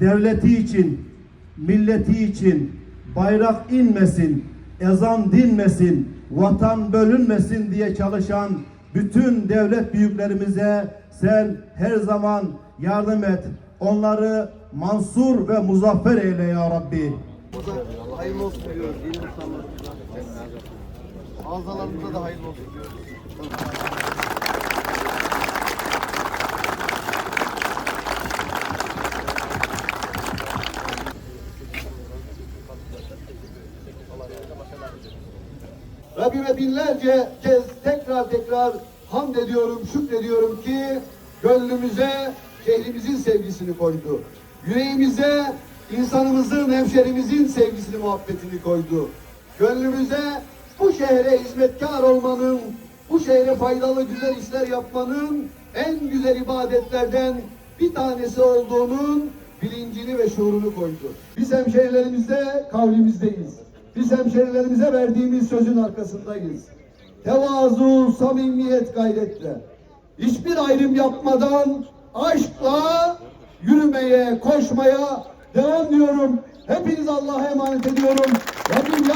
devleti için, milleti için bayrak inmesin, ezan dinmesin, vatan bölünmesin diye çalışan bütün devlet büyüklerimize sen her zaman yardım et. Onları mansur ve muzaffer eyle ya Rabbi. Hayırlı olsun diyoruz yeni insanlarımıza. Ağzalarımıza da hayırlı olsun. Rabbime binlerce kez tekrar tekrar hamd ediyorum, şükrediyorum ki gönlümüze şehrimizin sevgisini koydu. Yüreğimize insanımızın, hemşerimizin sevgisini, muhabbetini koydu. Gönlümüze bu şehre hizmetkar olmanın, bu şehre faydalı güzel işler yapmanın en güzel ibadetlerden bir tanesi olduğunun bilincini ve şuurunu koydu. Biz hemşehrilerimizde kavlimizdeyiz. Biz hemşehrilerimize verdiğimiz sözün arkasındayız. Tevazu, samimiyet, gayretle. Hiçbir ayrım yapmadan aşkla yürümeye, koşmaya devam diyorum. Hepiniz Allah'a emanet ediyorum. Rabbim